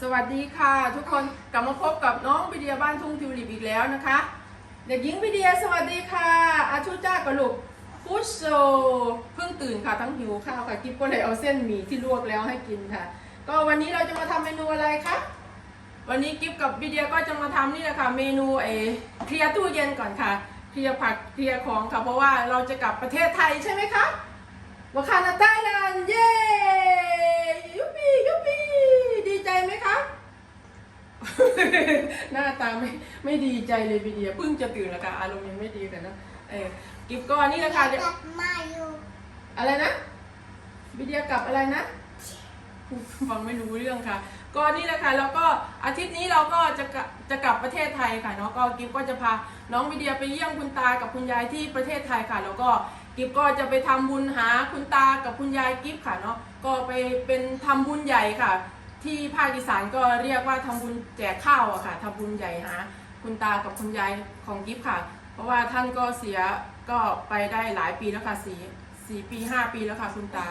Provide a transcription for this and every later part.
สวัสดีค่ะ ทุกคนกลับมาพบกับน้องวิเดียบ้านทุ่งทิวลิปอีกแล้วนะคะ เด็กหญิงวิเดียสวัสดีค่ะ อาชุจ้ากระลุกพุชโซเพิ่งตื่นค่ะทั้งหิวข้าวค่ะกิ๊บก็เลยเอาเส้นหมี่ที่ลวกแล้วให้กินค่ะ ก็วันนี้เราจะมาทำเมนูอะไรคะวันนี้กิ๊บกับวิเดียก็จะมาทำนี่แหละค่ะ เมนูเอเคลียร์ตู้เย็นก่อนค่ะเคลียร์ผักเคลียร์ของค่ะเพราะว่าเราจะกลับประเทศไทยใช่ไหมคะวาคานาไต้แลนด์เย้ยุปปี้ยุปปี้ดีใจไหมคะ หน้าตาไม่ไม่ดีใจเลยวิเดียเพิ่งจะตื่นแล้วค่ะอารมณ์ยังไม่ดีกันนะเออกิฟก็นี่แหละค่ะเดี๋ยวกลับมาอยู่อะไรนะวิเดียกลับอะไรนะฟังไม่รู้เรื่องค่ะ ก็นี่แหละค่ะแล้วก็อาทิตย์นี้เราก็จะกลับจะกลับประเทศไทยค่ะเนาะก็กิฟก็จะพาน้องวิเดียไปเยี่ยมคุณตากับคุณยายที่ประเทศไทยค่ะ แล้วก็กิฟก็จะไปทำบุญหาคุณตากับคุณยายกิฟค่ะเนาะก็ไปเป็นทำบุญใหญ่ค่ะ ที่ภาคอีสานก็เรียกว่าทำบุญแจกข้าวอะค่ะทำบุญใหญ่หาคุณตากับคุณยายของกิฟค่ะ เพราะว่าท่านก็เสียก็ไปได้หลายปีแล้วค่ะสี่สี่ปีห้าปีแล้วค่ะคุณตา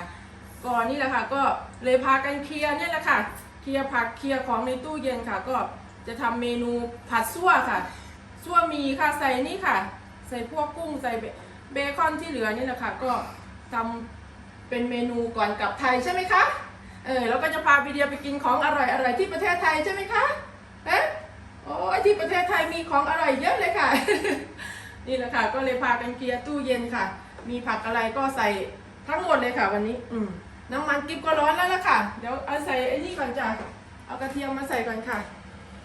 ก่อนนี่แหละค่ะ ก็เลยพากันเคลียร์เนี่ยแหละค่ะ เคลียร์ผักเคลียร์ของในตู้เย็นค่ะ ก็จะทำเมนูผัดซั่วค่ะซั่วหมีค่ะใส่นี่ค่ะ ใส่พวกกุ้งใส่เบเบคอนที่เหลือนี่แหละค่ะ ก็ทำเป็นเมนูก่อนกลับไทยใช่ไหมคะ เออแล้วก็จะพาไปเดียไปกินของอร่อยอร่อยที่ประเทศไทยใช่ไหมคะเอ๊ะโอ้ยที่ประเทศไทยมีของอร่อยเยอะเลยค่ะ นี่แหละค่ะ ก็เลยพากันเคลียร์ตู้เย็นค่ะ มีผักอะไรก็ใส่ทั้งหมดเลยค่ะ วันนี้ อืมน้ำมันกิ๊บก็ร้อนแล้วล่ะค่ะ เดี๋ยวเอาใส่ไอ้นี่ก่อนจ้ะเอากระเทียมมาใส่ก่อนค่ะ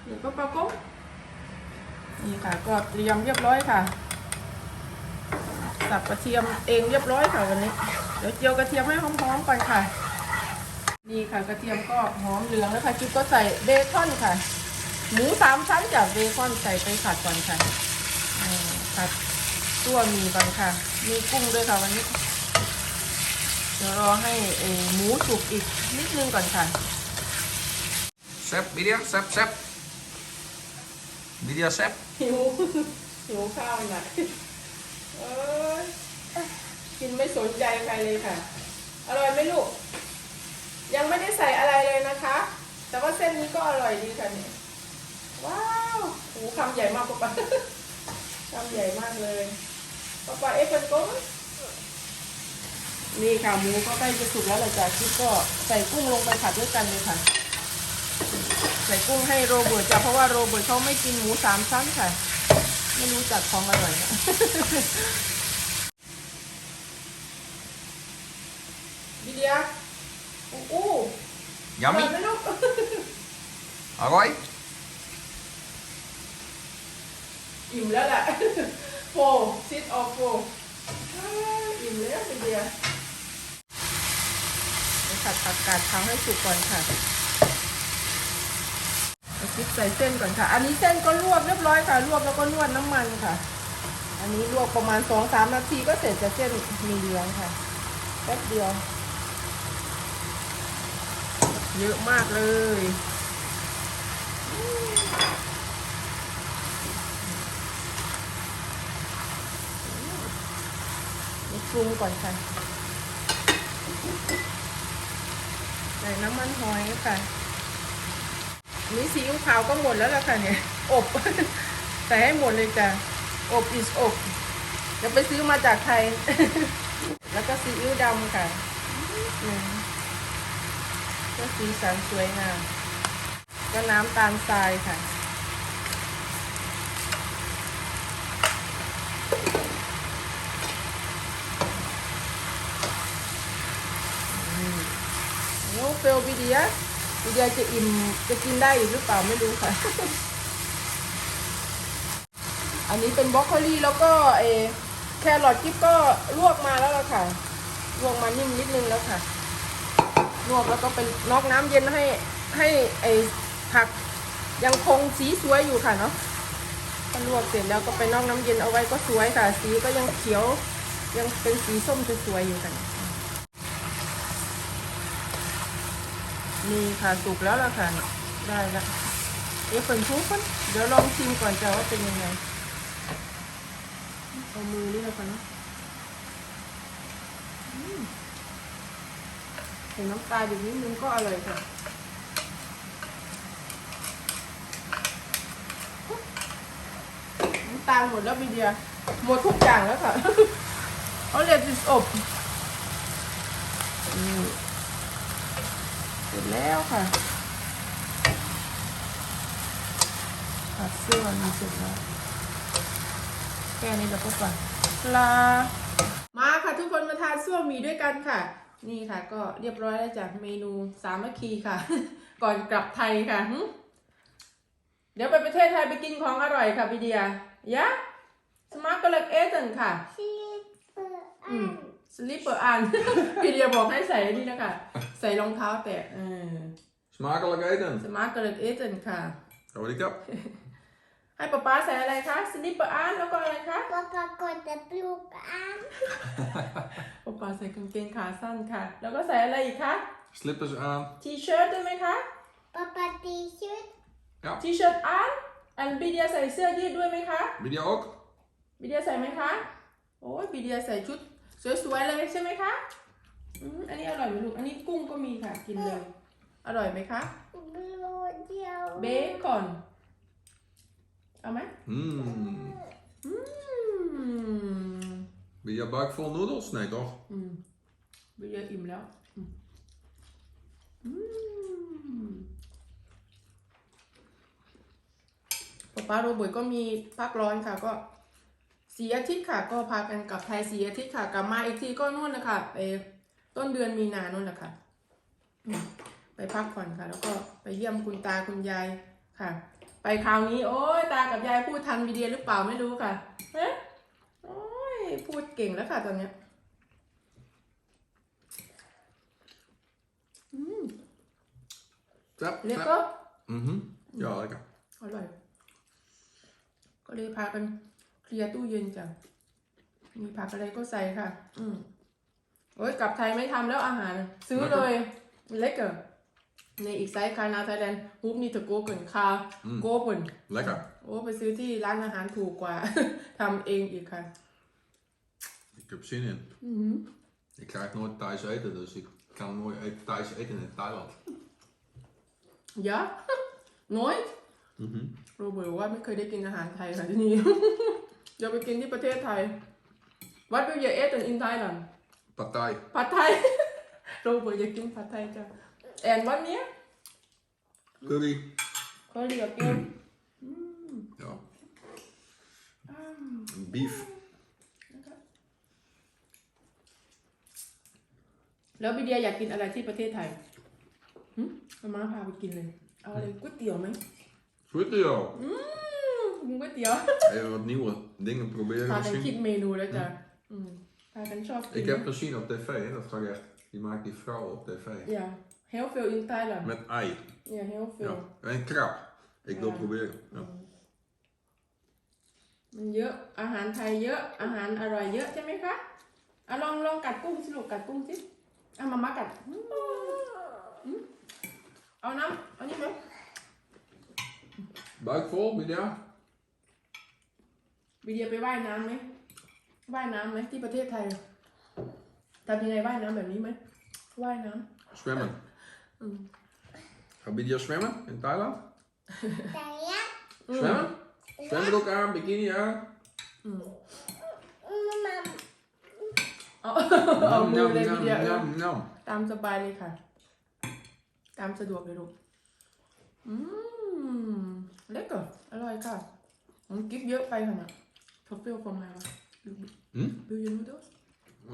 นี่ก็ประกบนี่ค่ะ ก็เตรียมเรียบร้อยค่ะสับกระเทียมเองเรียบร้อยค่ะวันนี้ เดี๋ยวเจียวกระเทียมให้หอมๆก่อนค่ะ นี่ค่ะกระเทียมก็หอมเหลืองแล้วค่ะกิ๊บก็ใส่เบคอนค่ะ หมูสามชั้นจากเบคอนใส่ไปผัดก่อนค่ะอ่าผัดตัวหมีก่อนค่ะ มีกุ้งด้วยค่ะวันนี้เดี๋ยวรอให้เอ่อหมูสุกอีกนิดนึงก่อนค่ะแซ่บวิเดียแซ่บแซ่บวิเดียแซ่บหิวหิวข้าวหนักเอ้ยกินไม่สนใจใครเลยค่ะ อร่อยไหมลูก ยังไม่ได้ใส่อะไรเลยนะคะ แต่ว่าเส้นนี้ก็อร่อยดีค่ะเนี่ยว้าวหูคำใหญ่มากป๊าป๊าคำใหญ่มากเลยป๊าป๊าเอ๊ะเป็นก้นนี่ค่ะหมูก็ใกล้จะสุกแล้วหลังจากที่ก็ใส่กุ้งลงไปผัดด้วยกันเลยค่ะ ใส่กุ้งให้โรเบิร์ตจ้ะเพราะว่าโรเบิร์ตเขาไม่กินหมูสามชั้นค่ะ ไม่รู้จักของอร่อยนะวิเดีย อู้อู้ยามิอร่อยไหมลูก อร่อย อิ่มแล้วแหละ โฟซิดออฟโฟอิ่มแล้ววิเดียเดี๋ยวผัดผักกาดทำให้สุกก่อนค่ะเอาคลิปใส่เส้นก่อนค่ะ อันนี้เส้นก็ลวกเรียบร้อยค่ะ ลวกแล้วก็นวดน้ำมันค่ะ อันนี้ลวกประมาณสองสามนาทีก็เสร็จจะเส้นมีเหลืองค่ะ แป๊บเดียว เยอะมากเลย ปรุงก่อนค่ะ ใส่น้ำมันหอยค่ะนนี้ซีอิ๊วขาวก็หมดแล้วล่ะค่ะเนี่ย อบ ใส่ให้หมดเลยจ้ะ อบอิสอบเดี๋ยวไปซื้อมาจากไทย แล้วก็ซีอิ๊วดำค่ะหนึ่ง ก็สีสันสวยงามก็น้ำตาลทรายค่ะโอ้เฟลวิเดียวิเดียจะอิ่มจะกินได้อีกหรือเปล่าไม่รู้ค่ะ อันนี้เป็นบรอกโคลีแล้วก็เอแครอทกิ๊บก็ลวกมาแล้วล่ะค่ะ ลวกมานิ่มนิดนึงแล้วค่ะ ลวกแล้วก็เป็นนอกน้ำเย็นให้ให้ไอผักยังคงสีสวยอยู่ค่ะเนาะถ้าลวกเสร็จแล้วก็ไปนอกน้ำเย็นเอาไว้ก็สวยค่ะ สีก็ยังเขียว ยังเป็นสีส้มสวยๆอยู่ค่ะนี่ค่ะสุกแล้วละค่ะ ได้แล้วเอ๊ะฝนชุก่อนเดี๋ยวลองชิมก่อนจะว่าเป็นยังไงเอามือนี่แล้วกันนะ เห็นน้ำตาลยู่นิดนึงก็อร่อยค่ะน้ำตาลหมดแล้วบีเดียหมดทุกอย่างแล้วค่ะเอาเลยติดอบเสร็จแล้วค่ะผัดเสื้อมีเสร็จแล้วแค่นี้เราก็ปั่นลามาค่ะทุกคนมาทานซั่วหมี่ด้วยกันค่ะ นี่ค่ะ ก็เรียบร้อยแล้วจากเมนูสามัคคีค่ะ ก่อนกลับไทยค่ะหึเดี๋ยวไปประเทศไทยไปกินของอร่อยค่ะพี่เดียยะสมาร์กเล็กเอตันค่ะอืมสลิปเปอร์อันพี่เดียบอกให้ใส่นี่นะคะ ใส่รองเท้าแตะเออ Smakelijk eten. สมาร์ ให้ป๊าป๊าใส่อะไรคะสลิปเปอร์อันแล้วก็อะไรคะ Papa kort de broek aan. ป๊าป๊าใส่กางเกงขาสั้นค่ะ แล้วก็ใส่อะไรอีกคะ Slippers aan. ทีเชิ้ตด้วยไหมคะ Papa t-shirt. ทีเชิ้ตอันอันบีเดียใส่เสื้อยืดด้วยไหมคะ Wie die ook? บีเดียใส่ไหมคะ โอ้ยบีเดียใส่ชุดสวยๆเลยใช่ไหมคะ อืมอันนี้อร่อยไหมลูก อันนี้กุ้งก็มีค่ะ กินเลย อร่อยไหมคะ Bloedjouw. เบคอน เอาไหม Hmm. อืม Wie je buik vol noedels? Nee toch? อืมบีเดียอิ่มแล้ว อืมอืมป๊าป๊าโรเบิร์ตก็มีพักร้อนค่ะ ก็สีอาทิตย์ค่ะ ก็พากันกลับไทยสีอาทิตย์ค่ะ กลับมาอีกทีก็นู่นนะคะไปต้นเดือนมีนานู่นแหละค่ะอืมไปพักผ่อนค่ะ แล้วก็ไปเยี่ยมคุณตาคุณยายค่ะ ไปคราวนี้ โอ้ยตากับยายพูดทันวีเดียหรือเปล่าไม่รู้ค่ะเอ๊ะโอ้ยพูดเก่งแล้วค่ะตอนเนี้ย Tap, เรียก tap. ก็ Mhm. Ja, lekker. อร่อย ก็เลยพากันเคลียร์ตู้เย็นจ้ะ มีผักอะไรก็ใส่ค่ะ อืมโอ้ยกลับไทยไม่ทำแล้วอาหาร ซื้อเลย เล็กเกอร์ ในอีกไซส์คานาไทยแลนด์ฮุบนี่ตะโกเกินคาโกเปิน Lekker. โอ้ไปซื้อที่ร้านอาหารถูกกว่า ทำเองอีกค่ะ Ik heb zin in. อือหือ Ik krijg nooit thuis eten, dus ik kan nooit eten, thuis eten in Thailand. ยะน้อย Mhm. โรเบิร์ตบอกว่าไม่เคยได้กินอาหารไทยค่ะที่นี่ เดี๋ยวไปกินที่ประเทศไทย What do you eat in Thailand Pad Thai. ผัดไทย โรเบิร์ตอยากกินผัดไทยจ้ะ แอนวันเนี้ย Curry. เขาเรียกเกม Ja. Beef. แล้วบิเดียอยากกินอะไรที่ประเทศไทยหึมาม่าพาไปกินเลยเอาอะไรก๋วยเตี๋ยวไหม Goed joh. อืมกินก๋วยเตี๋ยว Even wat nieuwe dingen proberen พากันคิด misschien. เมนูแล้วจ้ะอืมพากันชอบกิน Ik heb gezien op tv, hè, dat zag echt. Die maakt die vrouw op tv. อ ย่า healthful in Thailand Met ei. อย่า healthful Ja. En krab. Ik wil Ja. proberen. Ja. มันเยอะอาหารไทยเยอะอาหารอร่อยเยอะใช่ไหมคะอะลองลองกัดกุ้งสิลูกกัดกุ้งสิเอามามากัดอืมอืมเอาน้ำเอานี่ไหม Buik vol, Bidia? วิเดียไปว่ายน้ำไหมว่ายน้ำไหมที่ประเทศไทยทำยังไงว่ายน้ำแบบนี้ไหมว่ายน้ Zwemmen. ำอืม Gaat Bidia zwemmen in Thailand? Taya. Zwemmen? Zwembroek aan, bikini aan. อืม Mama. เอาเอา Nam, มือ nam, เลยวิ nam, เดีย nam, nam. ตามสบายเลยค่ะ ตามสะดวกเลยลูก อืม เล็กเหรออร่อยค่ะผมกิฟเยอะไปค่ะเนี่ยทอฟเฟิลของมาวะ Hm? ดูยูนูด้วย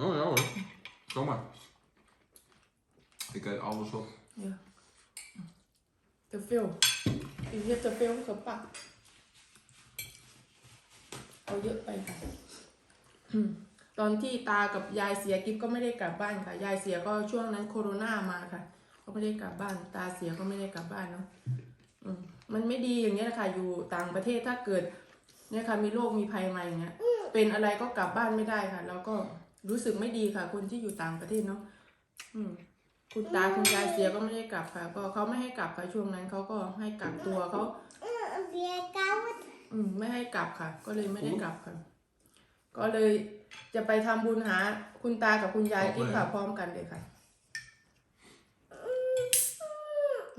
Oh ja hoor. Kom maar. Ik eet alles op. เนี่ยทอฟเฟิลอีกเรียกทอฟเฟิลกับปะเอาเยอะไปค่ะตอนที่ตากับยายเสียกิฟก็ไม่ได้กลับบ้านค่ะ ยายเสียก็ช่วงนั้นโคโรนามาค่ะ ก็ไม่ได้กลับบ้าน ตาเสียก็ไม่ได้กลับบ้านเนาะมันไม่ดีอย่างเงี้ยแหละค่ะ อยู่ต่างประเทศถ้าเกิด เนี่ยค่ะ มีโรคมีภัยมาอย่างเงี้ย เป็นอะไรก็กลับบ้านไม่ได้ค่ะ แล้วก็รู้สึกไม่ดีค่ะ คนที่อยู่ต่างประเทศเนาะอืม คุณตาคุณยายเสียก็ไม่ได้กลับค่ะ ก็เขาไม่ให้กลับค่ะช่วงนั้นเขาก็ให้กักตัวเขา Weer koud. อืมไม่ให้กลับค่ะ ก็เลยไม่ได้กลับค่ะ ก็เลยจะไปทำบุญหา คุณตากับคุณยายกินค่ะพร้อมกันเลยค่ะ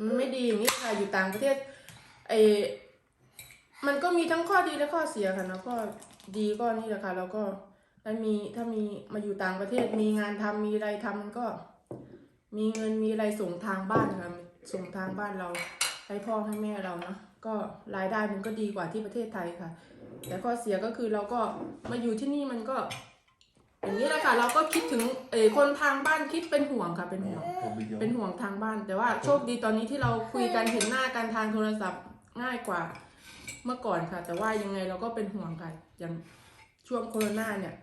มันไม่ดีอย่างนี้ค่ะอยู่ต่างประเทศไอมันก็มีทั้งข้อดีและข้อเสียค่ะนะข้อดีก็นี่แหละค่ะ แล้วก็ถ้ามีถ้ามีมาอยู่ต่างประเทศมีงานทำมีอะไรทำมันก็ มีเงินมีอะไรส่งทางบ้านค่ะส่งทางบ้านเราให้พ่อให้แม่เราเนาะก็รายได้มันก็ดีกว่าที่ประเทศไทยค่ะ แต่ข้อเสียก็คือเราก็มาอยู่ที่นี่มันก็ อย่างนี้แหละค่ะเราก็คิดถึงเออคนทางบ้านคิดเป็นห่วงค่ะเป็นห่วง Vad vill jag? เป็นห่วงทางบ้าน แต่ว่าโชคดีตอนนี้ที่เราคุยกันเห็นหน้ากันทางโทรศัพท์ง่ายกว่าเมื่อก่อนค่ะ แต่ว่ายังไงเราก็เป็นห่วงค่ะอย่างช่วงโควิดเนี่ย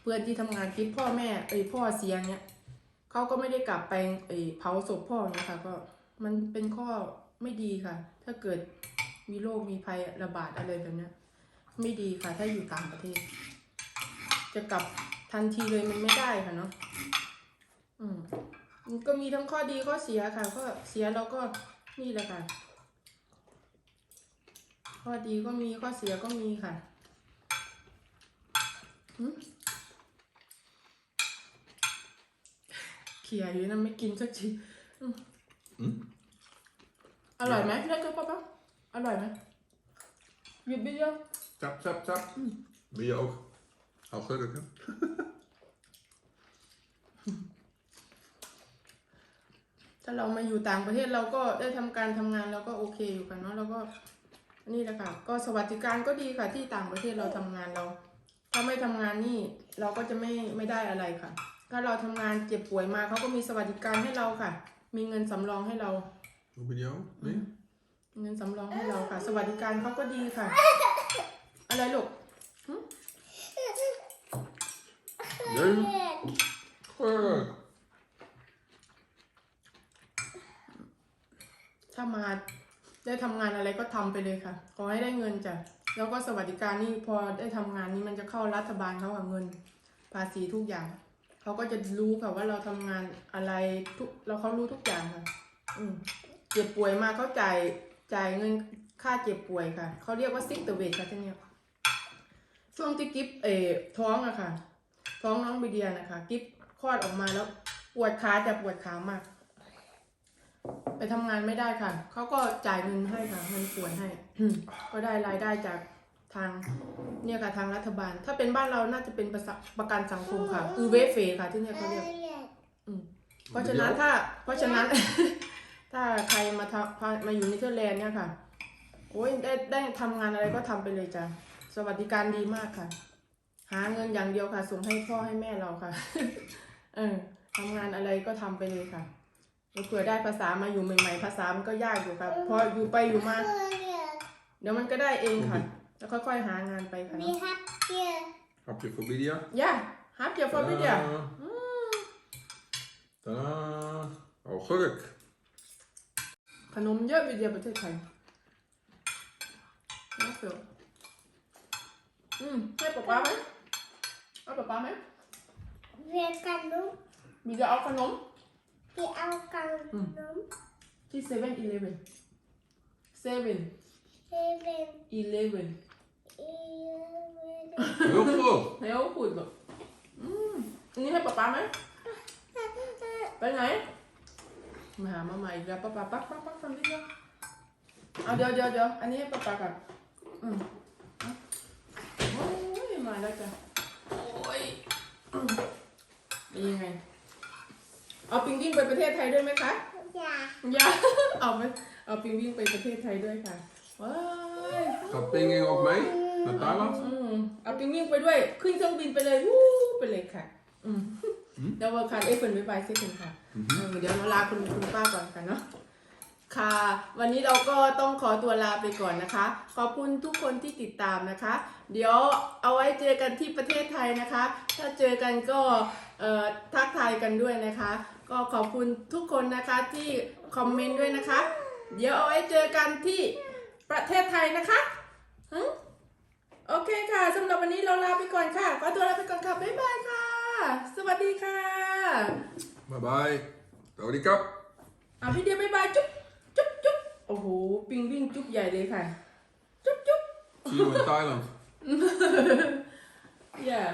เพื่อนที่ทำงานคิดพ่อแม่เอ้ยพ่อเสียเนี่ย เขาก็ไม่ได้กลับไปเผาศพพ่อนะคะก็มันเป็นข้อไม่ดีค่ะ ถ้าเกิดมีโรคมีภัยระบาดอะไรแบบนี้ไม่ดีค่ะ ถ้าอยู่ต่างประเทศ จะกลับทันทีเลยมันไม่ได้ค่ะเนาะอืมก็มีทั้งข้อดีข้อเสียค่ะข้อเสียเราก็นี่แหละค่ะ ข้อดีก็มีข้อเสียก็มีค่ะหึเขี่ยอยู่นะไม่กินสักทีอืมอืมอร่อยไหมเลือกก็ป๊าป๊าอร่อยไหมหยิบไปเยอะ Tap, tap, tap. Wil je ook? Augurken? ถ้าเรามาอยู่ต่างประเทศเราก็ได้ทำการทำงานเราก็โอเคอยู่กันเนาะเราก็นี่แหละค่ะ ก็สวัสดิการก็ดีค่ะที่ต่างประเทศเราทำงานเรา ถ้าไม่ทำงานนี่เราก็จะไม่ไม่ได้อะไรค่ะ ถ้าเราทำงานเจ็บป่วยมาเขาก็มีสวัสดิการให้เราค่ะ มีเงินสำรองให้เรา Wat wil jou? Nee? เงินสำรองให้เราค่ะ สวัสดิการเขาก็ดีค่ะ อะไรลูก Nee? Goed. ถ้ามาได้ทำงานอะไรก็ทำไปเลยค่ะ ขอให้ได้เงินจ้ะแล้วก็สวัสดิการนี่พอได้ทำงานนี้มันจะเข้ารัฐบาลเขากับเงิน ภาษีทุกอย่าง เขาก็จะรู้ค่ะว่าเราทำงานอะไรทุกเราเขารู้ทุกอย่างค่ะ อืมเจ็บป่วยมาเขาจ่ายจ่ายเงินค่าเจ็บป่วยค่ะ เขาเรียกว่าซิกเตอร์เวทค่ะที่เนี่ยช่วงที่กิฟเออท้องอะค่ะ ท้องน้องบีเดียนะคะ กิฟคลอดออกมาแล้วปวดขาจะปวดขามาก ไปทำงานไม่ได้ค่ะ เขาก็จ่ายเงินให้ค่ะเงินป่วยให้ ก็ได้รายได้จาก ทางเนี่ยค่ะทางรัฐบาล ถ้าเป็นบ้านเราน่าจะเป็นประสะประกันสังคมค่ะอือเวฟเฟค่ะที่เนี่ยเขาเรียกเพราะฉะนั้นถ้า เพราะฉะนั้น ถ้าใครมาทำมาอยู่เนเธอร์แลนด์เนี่ยค่ะโอ้ยได้ได้ทำงานอะไรก็ทำไปเลยจ้ะสวัสดิการดีมากค่ะ หาเงินอย่างเดียวค่ะส่งให้พ่อให้แม่เราค่ะ เออทำงานอะไรก็ทำไปเลยค่ะเผื่อได้ภาษามาอยู่ใหม่ๆภาษามันก็ยากอยู่ค่ะพออยู่ไปอยู่มาเดี๋ยวมันก็ได้เองค่ะ แล้วค่อยๆหางานไปค่ะ We have here. Hapje voor Lydia. ย่าฮับเกี่ยวกับวิดีโอ Tada. Tada. Augurk. ขนมเยอะวิดีโอประเทศไทยน่าเสียวอืมให้ป๊าป๊าไหมเอาป๊าป๊าไหม We can do. มีจะเอาขนม We all can Mm. do. ที่เซเว่นอีเลฟเว่นเซเว่น Seven. อีเลฟเว่น Eleven. Heel goed. แล้วพูดแบบอืมอันนี้ให้ป๊าป๊าไหมไปไหนมาหามาใหม่อีกแล้วป๊าป๊าปักปักปักฟังดิเดียวเอาเดี๋ยวเดี๋ยวเดี๋ยวอันนี้ให้ป๊าป๊าก่อนอืมเอาโอ้ยมาแล้วจ้ะโอ้ยอืมดียังไง เอาปิงวิ่งไปประเทศไทยด้วยไหมคะ Yeah. อย่าเอาไปเอาปิงวิ่งไปประเทศไทยด้วยค่ะว้าย Gaat Pinging ook mee? Naar Thailand? อืม เอาปิงวิ่งไปด้วย ขึ้นเครื่องบินไปเลยวู้ไปเลยค่ะ อืมเดี๋ยววันคันเอ้ยเปิดไว้บายเซ็กันค่ะเออเดี๋ยวเราลาคุณคุณป้าก่อนกันเนาะค่ะ วันนี้เราก็ต้องขอตัวลาไปก่อนนะคะ ขอบคุณทุกคนที่ติดตามนะคะ เดี๋ยวเอาไว้เจอกันที่ประเทศไทยนะคะ ถ้าเจอกันก็เอ่อทักทายกันด้วยนะคะ ก็ขอบคุณทุกคนนะคะที่คอมเมนต์ด้วยนะคะ เดี๋ยวเอาไว้เจอกันที่ประเทศไทยนะคะหึ โอเคค่ะสำหรับวันนี้เราลาไปก่อนค่ะขอตัวลาไปก่อนค่ะ บ๊ายบายค่ะ สวัสดีค่ะ Bye bye. Dodi kap. อะพี่เดียบ๊ายบายจุ๊บจุ๊บจุ๊บโอ้โหปิงวิ่งจุ๊บใหญ่เลยค่ะ จุ๊บจุ๊บ See you in Thailand. yeah